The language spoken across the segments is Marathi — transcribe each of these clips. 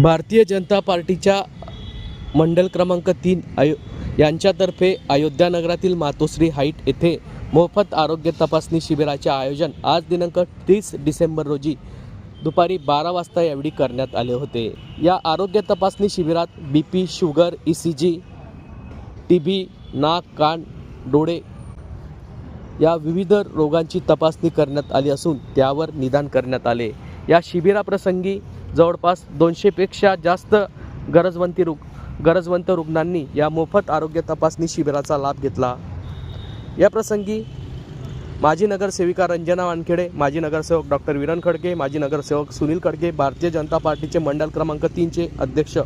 भारतीय जनता पार्टीच्या मंडल क्रमांक तीन आयो यांच्यातर्फे अयोध्या नगरातील मातोश्री हाईट येथे मोफत आरोग्य तपासणी शिबिराचे आयोजन आज दिनांक तीस डिसेंबर रोजी दुपारी बारा वाजता यावेळी करण्यात आले होते. या आरोग्य तपासणी शिबिरात B P sugar E C G T B नाक कान डोळे या विविध रोगांची तपासणी करण्यात आली असून त्यावर निदान करण्यात आले. या शिबिराप्रसंगी जवळपास दोनशेपेक्षा जास्त गरजवंती रुग गरजवंत रुग्णांनी या मोफत आरोग्य तपासणी शिबिराचा लाभ घेतला. या प्रसंगी माजी नगरसेविका रंजना वानखेडे माजी नगरसेवक डॉक्टर विरण खडके माजी नगरसेवक सुनील खडके भारतीय जनता पार्टीचे मंडल क्रमांक तीनचे अध्यक्ष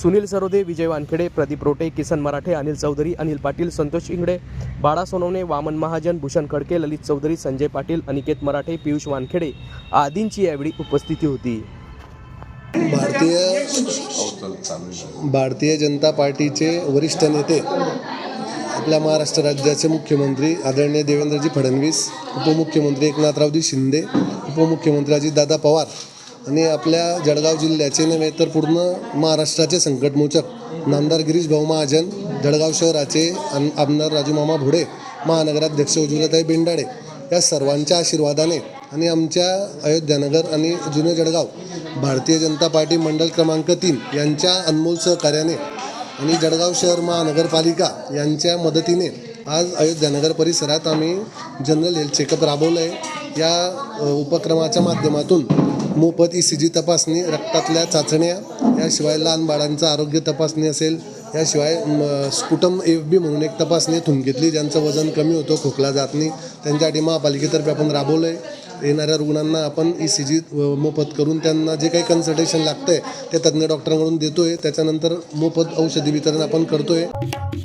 सुनील सरोदे विजय वानखेडे प्रदीप रोटे किसन मराठे अनिल चौधरी अनिल पाटील संतोष इंगडे बाळा सोनवणे वामन महाजन भूषण खडके ललित चौधरी संजय पाटील अनिकेत मराठे पियुष वानखेडे आदींची यावेळी उपस्थिती होती. भारतीय भारतीय जनता पार्टीचे वरिष्ठ नेते आपल्या महाराष्ट्र राज्याचे मुख्यमंत्री आदरणीय देवेंद्रजी फडणवीस उपमुख्यमंत्री एकनाथरावजी शिंदे उपमुख्यमंत्री अजितदादा पवार आणि आपल्या जळगाव जिल्ह्याचे नव्हे तर पूर्ण महाराष्ट्राचे संकटमोचक नामदार गिरीश भाऊ महाजन जळगाव शहराचे आमदार राजूमामा भुडे महानगराध्यक्ष उज्ज्वलताई बेंडाळे या सर्वांच्या आशीर्वादाने आणि आमच्या अयोध्यानगर आणि जुने जळगाव भारतीय जनता पार्टी मंडल क्रमांक तीन यांच्या अनमोल सहकार्याने आणि जळगाव शहर महानगरपालिका यांच्या मदतीने आज अयोध्यानगर परिसरात आम्ही जनरल हेल्थ चेकअप राबवलं आहे या उपक्रमाच्या माध्यमातून मोफत ई सी जी तपासणी रक्तातल्या चाचण्या याशिवाय लहान बाळांचं आरोग्य तपासणी असेल याशिवाय म, स्पुटम एफ बी म्हणून एक तपासणी थुंकीतली ज्यांचं वजन कमी होतं खोकला जात नाही. त्यांच्यासाठी महापालिकेतर्फे आपण राबवलं आहे येणाऱ्या रुग्णांना आपण ई सी जी मोफत करून त्यांना जे काही कन्सल्टेशन लागतं आहे ते तज्ज्ञ डॉक्टरांकडून देतो आहे त्याच्यानंतर मोफत औषधी वितरण आपण करतो आहे